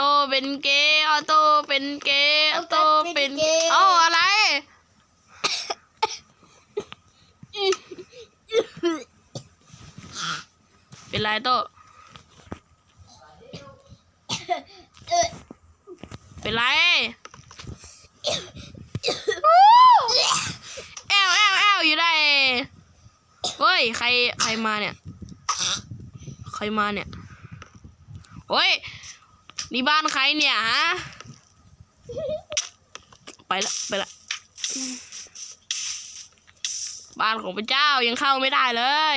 ต้เป็นเกย์ออโต้เป็นเกย์ออโต้เป็นเกย์ออกัสเป็นเกย์เอ้าอะไรเป็นไรโต้เออเป็นไรแอลแอลแอลอยู่ได้เฮ้ยใครใครมาเนี่ย ใครมาเนี่ยเฮ้ย นี่บ้านใครเนี่ยฮะ ไปละไปละ บ้านของพระเจ้ายังเข้าไม่ได้เลย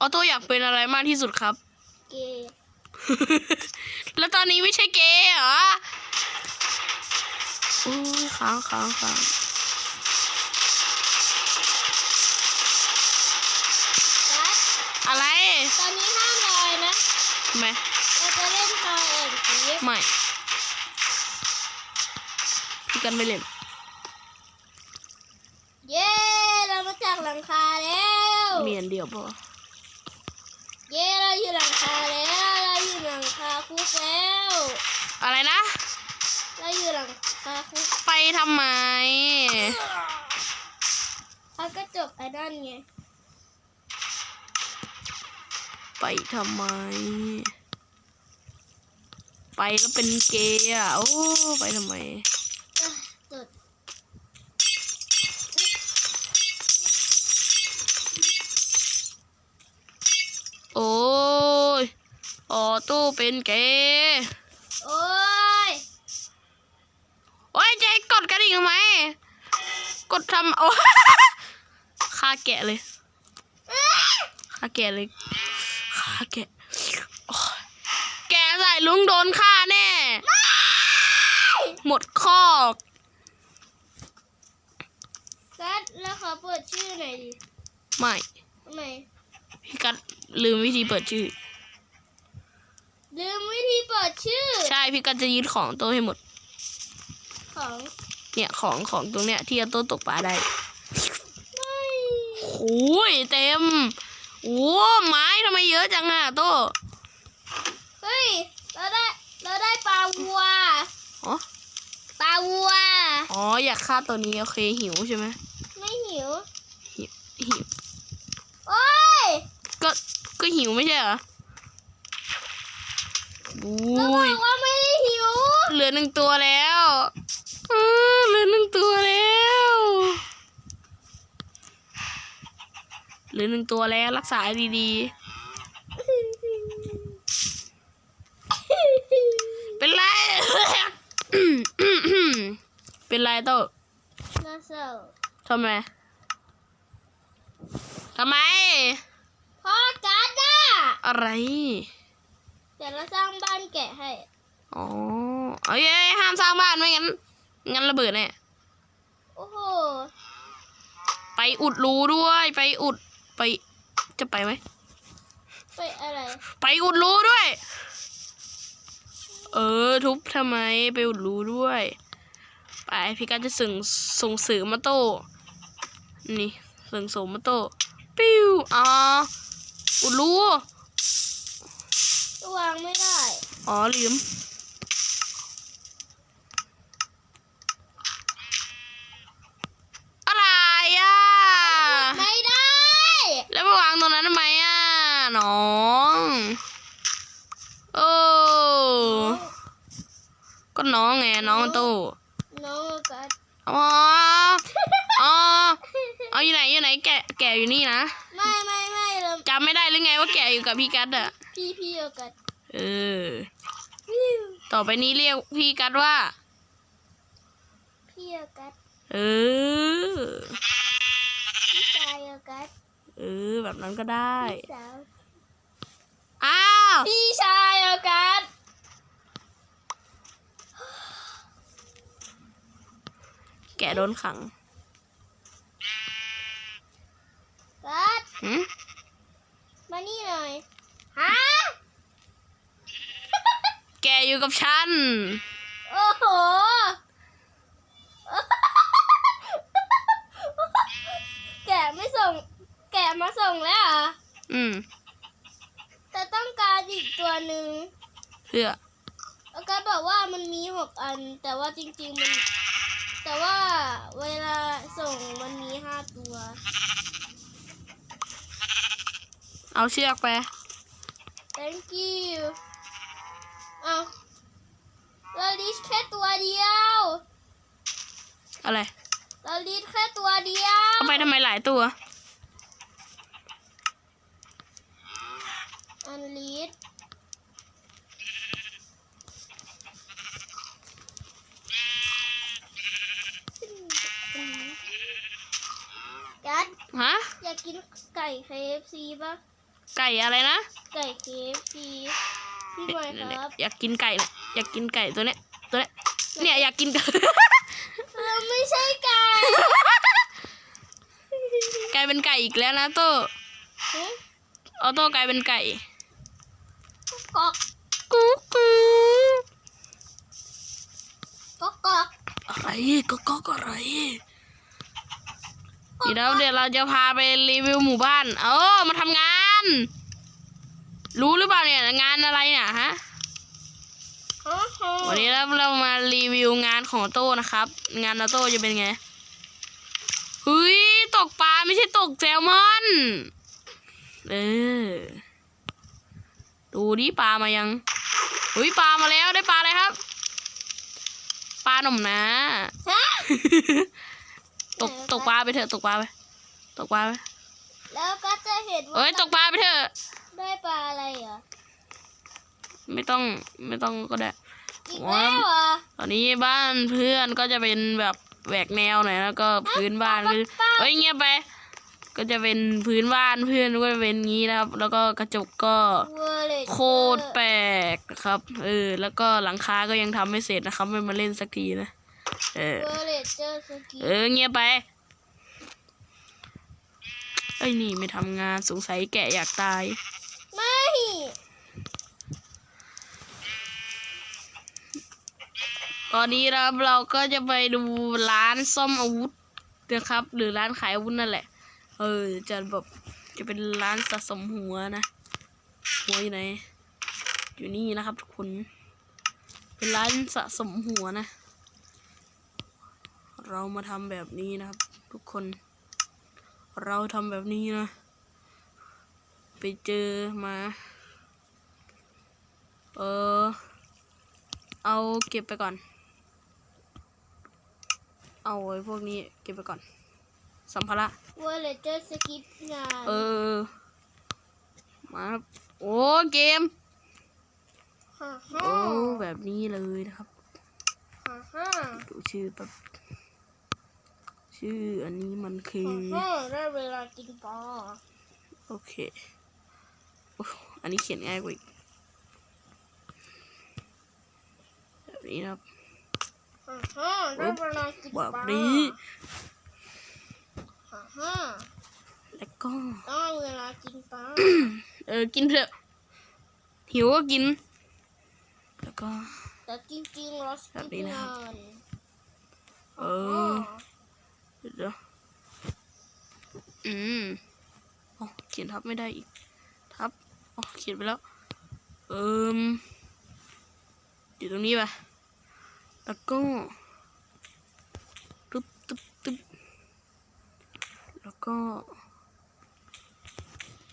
ออโต้อยากเป็นอะไรมากที่สุดครับ เกย์แล้วตอนนี้ไม่ใช่เกย์เหรอ อุ้ยค้างค้างค้าง ตอนนี้ห้ามลอยนะทำไมเราจะเล่นทอยแอนทีฟไม่พี่กันไม่เล่น เย้ เรามาจากหลังคาแล้วมีอันเดียวพอเย้เราอยู่หลังคาแล้วเราอยู่หลังคาคุกแล้วอะไรนะ เราอยู่หลังคาคุกไปทำไมเขาก็จบไอ้นั่นไง ไปทำไม ไปแล้วเป็นเกย์อะ โอ้ ไปทำไมอะสุดโอ้ยออโต้เป็นเกย์โอ้ย โอ้ยเจ๊กดกระดิ่งทำไม กดทำโอ้ฆ่าแกะเลยฆ่าแกะเลยฆ่าแกะโอ้ยแกะใส่ ลุงโดนฆ่าแน่ หมดคอกกัดแล้วขอเปิดชื่อหน่อยดิไม่ทำไมพี่กัดลืมวิธีเปิดชื่อ ลืมวิธีเปิดชื่อ ใช่พี่กัดจะยึดของโตให้หมด ของเนี่ยของของตรงเนี้ยที่เอาโตตกปลาได้ไม่โอ้ยเต็มโอ้ไม้ทำไมเยอะจังอะโตเฮ้ย เราได้ เราได้ปลาวัว อ๋อ ปลา วัว อ๋ออยากฆ่าตัวนี้โอเคหิวใช่ไหมไม่หิว หิวหิวโอ้ยก็ก็หิวไม่ใช่เหรอโอ้เราบอยกว่าไม่ได้หิว เหลือหนึ่งตัวแล้วเออเหลือหนึ่งตัวแล้ว เหลือหนึ่งตัวแล้วรักษาให้ดีๆ เป็นไร เป็นไรโตะน่าเศร้าทำไม ทำไม พ่อการ์ดอะอะไร เดี๋ยวเราสร้างบ้านแกะให้ อ๋อเอ้ยเอ้ยห้ามสร้างบ้านไม่งั้น งั้นระเบิดแน่โอ้โห ไปอุดรูด้วย ไปอุด ไป จะไปไหม ไปอะไร ไปอุดรูด้วย เออ ทุบทำไม ไปอุดรูด้วย ไปพี่การจะส่งส่งเสือมาโต้นี่ส่งสมมาโต้ปิ้วอ๋ออุดรูวางไม่ได้ อ๋อลืมอะไรอะไม่ได้ แล้วไปวางตรงนั้นทำไมอะน้องโอ้ก็น้องไงน้องโตน้องกัด อ๋อ อ๋อเอาอยู่ไหนอยู่ไหนแกะแกะอยู่นี่นะไม่ไม่ไม่เราจำไม่ได้หรือไงว่าแกะอยู่กับพี่กัดอะพี่พี่เอากัดเออ ต่อไปนี้เรียกพี่กัดว่า พี่เอากัดเออ พี่ชายเอากัดเออ แบบนั้นก็ได้ พี่สาวอ้าว พี่ชายเอากัด แกะโดนขังกัดหืมมานี่หน่อยฮะแกะอยู่กับฉัน โอ้โหแกะไม่ส่ง แกะมาส่งแล้วเหรออืม แต่ต้องการอีกตัวหนึ่งเพื่อ แล้วก็บอกว่ามันมีหกอัน แต่ว่าจริงๆมัน แต่ว่าเวลาส่งมันมีห้าตัว เอาเชือกไป thank you เอาเราลิสแค่ตัวเดียว อะไร เราลิสแค่ตัวเดียว เอาไปทำไมหลายตัว อันลิสกัด ฮะ อยากกินไก่ KFC ป่ะไก่อะไรนะ ไก่ KFC พี่บอยคเนี่ยรับอยากกินไก่เนี่ยอยากกินไก่ตัวเนี้ยตัวเนี้ยเนี่ยอยากกินไก่เราไม่ใช่ไก่กลายเป็นไก่อีกแล้วนะโต้หึออโต้กลายเป็นไก่กอกกุ๊กกุ๊กกอกกอกอะไรก็ก็ก็อะไร เดี๋ยวเดี๋ยวเราจะพาไปรีวิวหมู่บ้าน เออมาทำงาน รู้หรือเปล่าเนี่ยงานอะไรเนี่ยฮะอ๋อฮะวันนี้เราเรามารีวิวงานของโต้นะครับ งานโต้จะเป็นไงเฮ้ยตกปลาไม่ใช่ตกแซลมอน เออ ดูดิปลามายังเฮ้ยปลามาแล้วได้ปลาอะไรครับ ปลาหนุ่มนะฮะ ตกตกปลาไปเถอะตกปลาไปตกปลาไปแล้วก็จะเห็นว่าเอ้ยตกปลาไปเถอะได้ปลาอะไรเหรอไม่ต้องไม่ต้องก็ได้อีกแล้วเหรอตอนนี้บ้านเพื่อนก็จะเป็นแบบแหวกแนวหน่อยแล้วก็พื้นบ้านก็เฮ้ยเงียบไป ก็จะเป็นพื้นบ้านเพื่อนก็จะเป็นงี้นะครับ แล้วก็กระจกก็เวอร์เลยโคตรแปลกนะครับเออแล้วก็หลังคาก็ยังทำไม่เสร็จนะครับไม่มาเล่นสักทีนะ เออเวอร์เลเจอร์สกีเออเงียบไปไอ้ยนี่ไม่ทำงานสงสัยแกะอยากตาย ไม่ ตอนนี้นะครับเราก็จะไปดูร้านซ่อมอาวุธนะครับ หรือร้านขายอาวุธนั่นแหละ เออจะแบบจะเป็นร้านสะสมหัวนะหัวอยู่ไหนอยู่นี่นะครับทุกคน เป็นร้านสะสมหัวนะ เรามาทำแบบนี้นะครับ ทุกคน เราทำแบบนี้นะ ไปเจอมา เออ เอาเก็บไปก่อน เอาไว้พวกนี้เก็บไปก่อน สัมภาระเวอร์เลเจอร์สกีงานเออ มาครับ โอ้เกมฮ่าโอ้ฮ่าแบบนี้เลยนะครับฮ่าฮ่าดูชื่อแบบ ชื่ออันนี้มันคือฮ่าฮ่าได้เวลากินปลาโอเคโอ้อันนี้เขียนง่ายกว่าอีกแบบนี้นะครับฮ่าฮ่าได้เวลากินแบปลาบนี้ฮ่าฮ่าแล้วก็ได้เวลากินปลาเออกินเถอะหิวก็กิน แล้วก็แต่จริงๆเราสแบบนี้กิปนะครับงานเออ เดี๋ยวอืมอ๋อเขียนทับไม่ได้อีก ทับอ๋อเขียนไปแล้ว เอิมอยู่ตรงนี้ไปแล้วก็ตึ๊บตึ๊บตึ๊บแล้วก็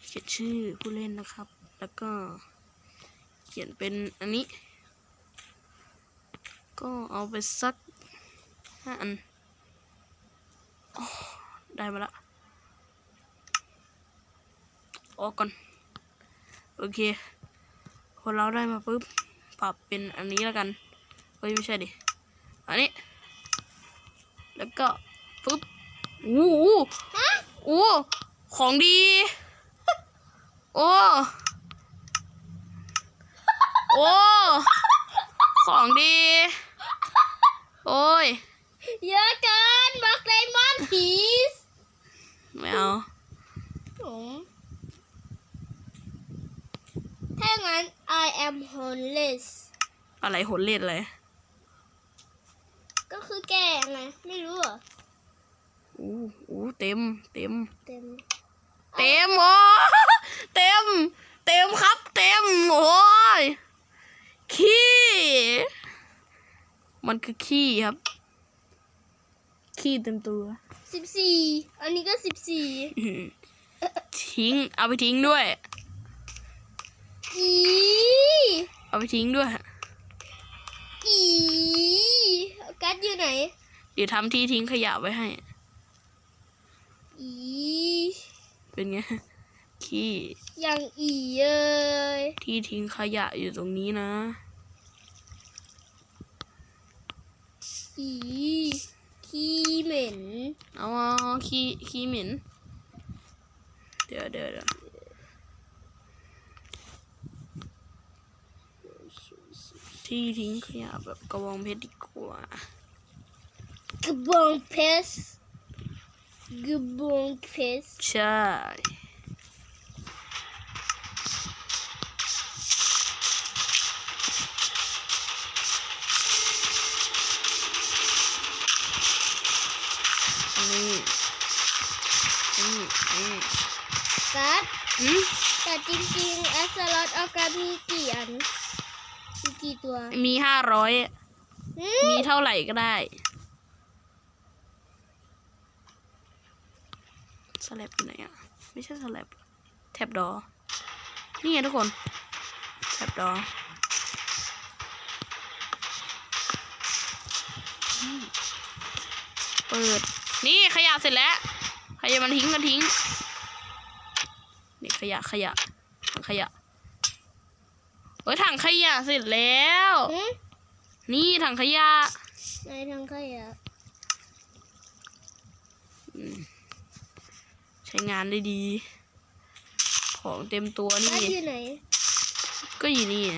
เขียนชื่อผู้เล่นนะครับ แล้วก็ เขียนเป็นอันนี้ ก็เอาไปสักห้าอัน ได้มาละออกก่อน โอเคพอเราได้มาปุ๊บ ปรับเป็นอันนี้แล้วกันเฮ้ยไม่ใช่ดิ อันนี้ แล้วก็ปุ๊บอู้หูโอ้ของดี โอ้ โอ้ ของดี โอ้ย เยอะเกิน บล็อกไดมอนด์พีสไม่เอาผมถ้างั้น I am homeless อะไรโหดเล่นอะไรก็คือแก่ไงไม่รู้เหรออู้อู้เต็ม เต็ม เต็ม เต็มโอ้เต็ม เต็มครับ เต็ม โอ้ยขี้ มันคือขี้ครับ ขี้เต็มตัวสิบสี่อันนี้ก็สิบสี่อื้อทิ้ง เอาไปทิ้งด้วย อีเอาไปทิ้งด้วยอีกัดอยู่ไหน เดี๋ยวทำที่ทิ้งขยะไว้ให้ อีเป็นไง ขี้อย่างอีเอ้ยที่ทิ้งขยะอยู่ตรงนี้นะ อี ขี้เหม็นเอาเอาขี้ขี้เหม็น เดี๋ยวเดี๋ยวเดี๋ยวที่ทิ้งขยะแบบกระบองเพชรดีกว่ากระบองเพชรกระบองเพชรใช่ นนี้นี่นี่กัดอืมแต่จริงๆแอสลอตออกัสมีกี่อัน มีกี่ตัว มีห้าร้อยหืมมีเท่าไหร่ก็ได้สแลบอยู่ไหนอะ ไม่ใช่สแลบแท็บดอ นี่ไงทุกคน แท็บดออืมเปิด นี่ขยะเสร็จแล้ว ขยะมันทิ้งกันทิ้ง นี่ขยะขยะถังขยะเฮ้ยถังขยะเสร็จแล้วหืมนี่ถังขยะในทางขยะอืมใช้งานได้ดี ของเต็มตัวนี่กัดอยู่ไหน ก็อยู่นี่ไง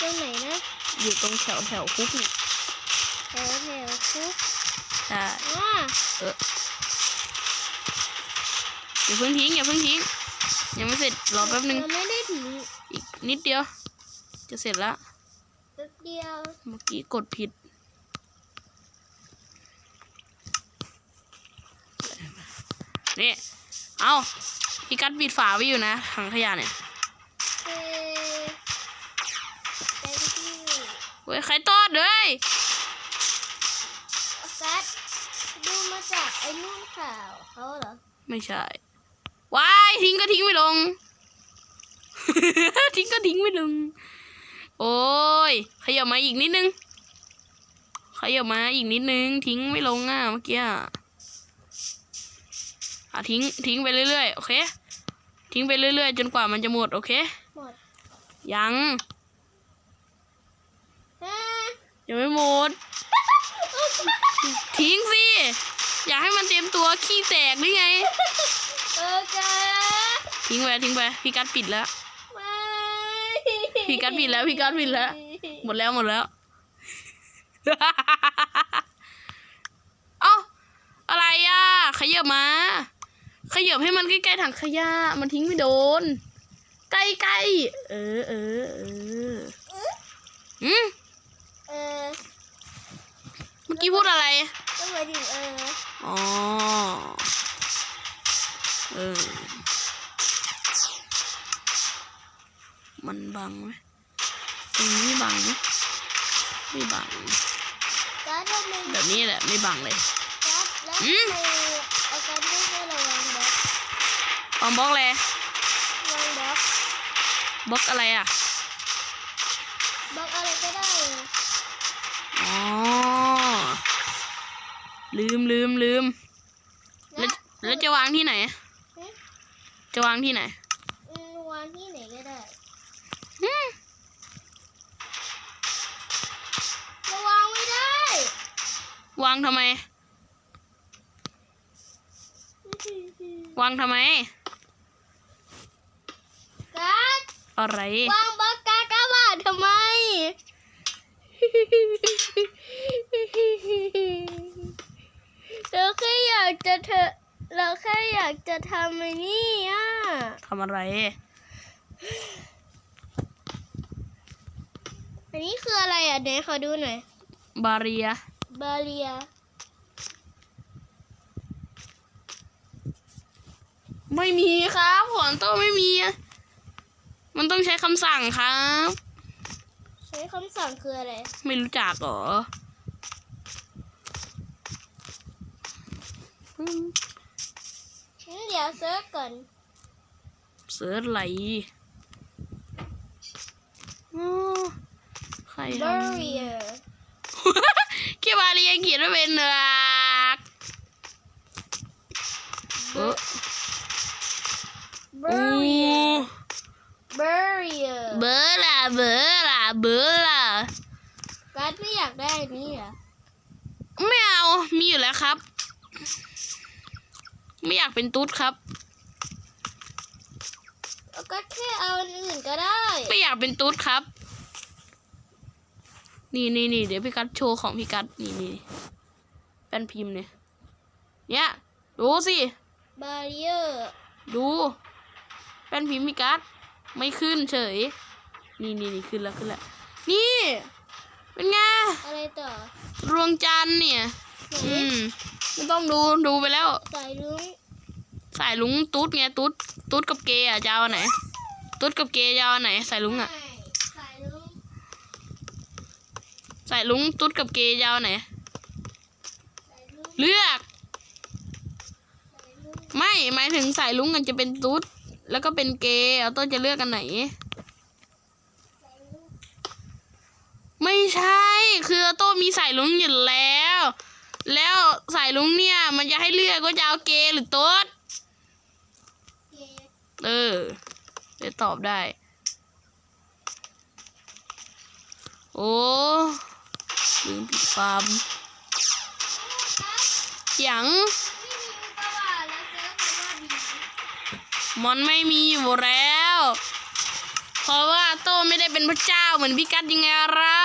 ตรงไหนนะ อยู่ตรงแถวแถวคุกเนี่ยแถวแถวคุก ใช่อ่าเอออย่าเพิ่งทิ้งอย่าเพิ่งทิ้งยังไม่เสร็จรอแป๊บนึงเราไม่ได้ถึงอีกนิดเดียว จะเสร็จแล้วแป๊บเดียวเมื่อกี้กดผิดนี่เอาพี่กัดปิดฝาไว้อยู่นะถังขยะเนี่ยเอ๊ะ thank you เว้ยใครตอดเลย ไอ้นุ่นข่าวเขาเหรอ ไม่ใช่ว้ายทิ้งก็ทิ้งไม่ลง ทิ้งก็ทิ้งไม่ลง โอ้ยขยับมาอีกนิดนึงขยับมาอีกนิดนึง ทิ้งไม่ลงอะเมื่อกี้อะอะทิ้งทิ้งไปเรื่อยๆโอเค ทิ้งไปเรื่อยๆ จนกว่ามันจะหมดโอเคหมดยังฮะยังไม่หมด ทิ้งสิ อยากให้มันเต็มตัวขี้แตกหรือไง เออกัสทิ้งไปทิ้งไปพี่กัดปิดแล้วไม่พี่กัดปิดแล้วพี่กัดปิดแล้ว หมดแล้วหมดแล้ว เอ้าอะไรอะ ขยับมา ขยับให้มันใกล้ๆถังขยะ มันทิ้งไม่โดน ใกล้ๆ เออเออเอออืมเออเมื่อกี้พูดอะไร ก็หมายถึงเออ อ๋อเออ มันบังไหมตรงนี้บังไหมไม่บังกัสทำไมแบบนี้แหละไม่บังเลยกัสแล้วอืมทำไมเอากัสไม่ให้ระวังบล็อกออมบล็อกเลยระวังบล็อกบล็อกอะไรอะ บล็อกอะไรก็ได้ อ๋อ ลื มลืมลืมแล้วแล้วจะวางที่ไหนหึจะวางที่ไหนอืมวางที่ไหนก็ได้อืมระวางไม่ได้ วางทำไม วางทำไมกัสอะไร วางบล็อกกากบาททำไม เราแค่อยากจะเธอเราแค่อยากจะทำไอ้นี่อะทำอะไร อันนี้คืออะไรอะเดี๋ยวขอดูหน่อย บาเรีย บาเรีย ไม่มีครับผลโต้ไม่มี มันต้องใช้คำสั่งครับ ใช้คำสั่งคืออะไร ไม่รู้จักเหรออืม งั้น เดี๋ยวเซิร์ชก่อน เสิร์ชไหลอ๋อใครทำ barrier แค่บาเรียเขียนว่าเป็นหลักเออโอ้ barrier barrier เบอร์ล่ะเบอร์ล่ะเบอร์ล่ะการ์ดไม่อยากได้อันนี้เหรอไม่เอา มีอยู่แล้วครับ ไม่อยากเป็นตุ๊ดครับเอาก็แค่เอาอันอื่นก็ได้ ไม่อยากเป็นตุ๊ดครับ นี่นี่นี่เดี๋ยวพี่กัดโชว์ของพี่กัดนี่นี่แป้นพิมพ์เนี่ย เนี่ยดูสิ barrier ดูแป้นพิมพ์พี่กัดไม่ขึ้นเฉย นี่นี่นี่ขึ้นแล้วขึ้นแล้ว นี่ เป็นไง อะไรต่อดวงจันทร์เนี่ยไหน อืมไม่ต้องดูดูไปแล้ว สายลุงสายลุงตุ๊ดไงตุ๊ดตุ๊ดกับเกย์อะจะเอาอันไหน ตุ๊ดกับเกย์จะเอาอันไหนสายลุงอะไม่สายลุงสายลุงตุ๊ดกับเกย์จะเอาอันไหนสายลุงเลือกสายลุงไม่หมายถึงสายลุงกันจะเป็นตุ๊ดแล้วก็เป็นเกย์เอาต้นจะเลือกกันไหนสายลุงไม่ใช่ คือออโต้มีสายลุงอยู่แล้วแล้วสาย ลุงเนี่ย มันจะให้เลือกว่าจะเอาเกย์หรือโต๊ดเกตเออจะตอบได้ โอ้ลืมปิดฟาร์มหยังมันไม่มีอยู่แล้ว เพราะว่าโต้ไม่ได้เป็นพระเจ้าเหมือนพี่กัดยังไงล่ะ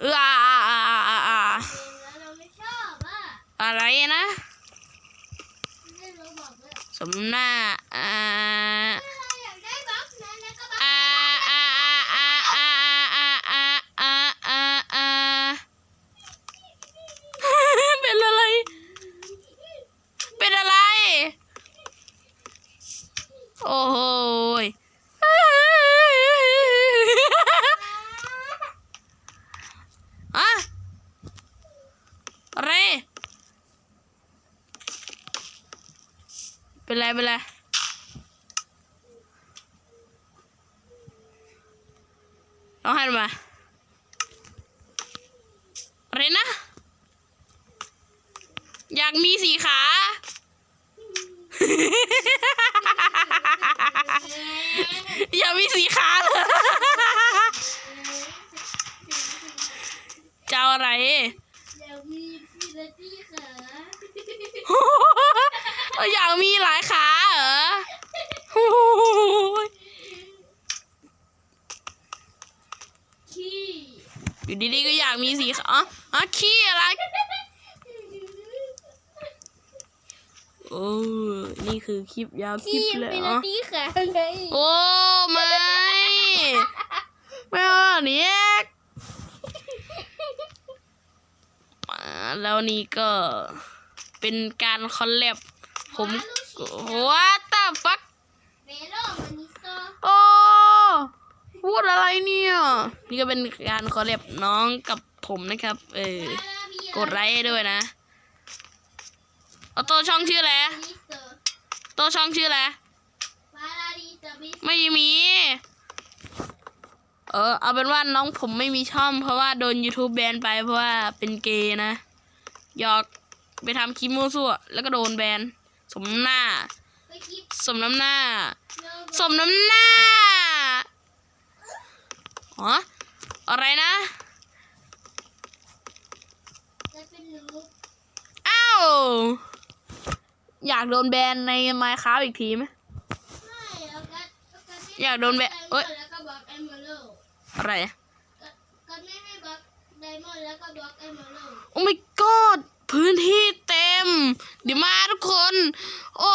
เออ อะไรนะ สมหน้าอ่า อยากมีสีขา อยากมีสีขาเหรอจะเอาอะไร อยากมีฟิลตี้ขาอยากมีหลายขาเหรอโอ้ยขี้อยู่ดีๆก็อยากมีสีขาอ๋ออ๋อขี้อะไร โอ้ยนี่คือคลิปยาวคลิขี้ปเลยฟิลอ๋อตี้ขาไงโอ้ไม่ไม่เอาอันนี้อ่าแล้วนี่ก็เป็นการคอลแลบผมว่าตาฟักเมโลมันนิโตโอ้พูดอะไรเนี่ย นี่ก็เป็นการคอลแลบน้องกับผมนะครับ เออกดไลค์ให้ด้วยนะ เอาโตช่องชื่ออะไรมิสเตอร์โตช่องชื่ออะไรฟาราดีตบิสไม่มี เออ เอาเป็นว่าน้องผมไม่มีช่อง เพราะว่าโดน YouTube แบนไปเพราะว่าเป็นเกย์นะหยอกไปทำคลิปมั่วซั่วแล้วก็โดนแบน สมหน้าไปคลิปสมน้ำหน้าโลสมน้ำหน้าฮะอะไรนะจะเป็นหนูอ้าว อยากโดนแบนในไมค์ค้าอีกทีไหมไม่เอากัดเอากัดไม่อยากโดนแบนเอ้ยแล้วก็บล็อกเอมเบอร์โลอะไรกัดกัดไม่ให้บล็อกไดมอนด์แล้วก็บล็อกเอมเบอร์โลโอ้ my god พื้นที่เต็ม เดี๋ยวมาทุกคน โอ้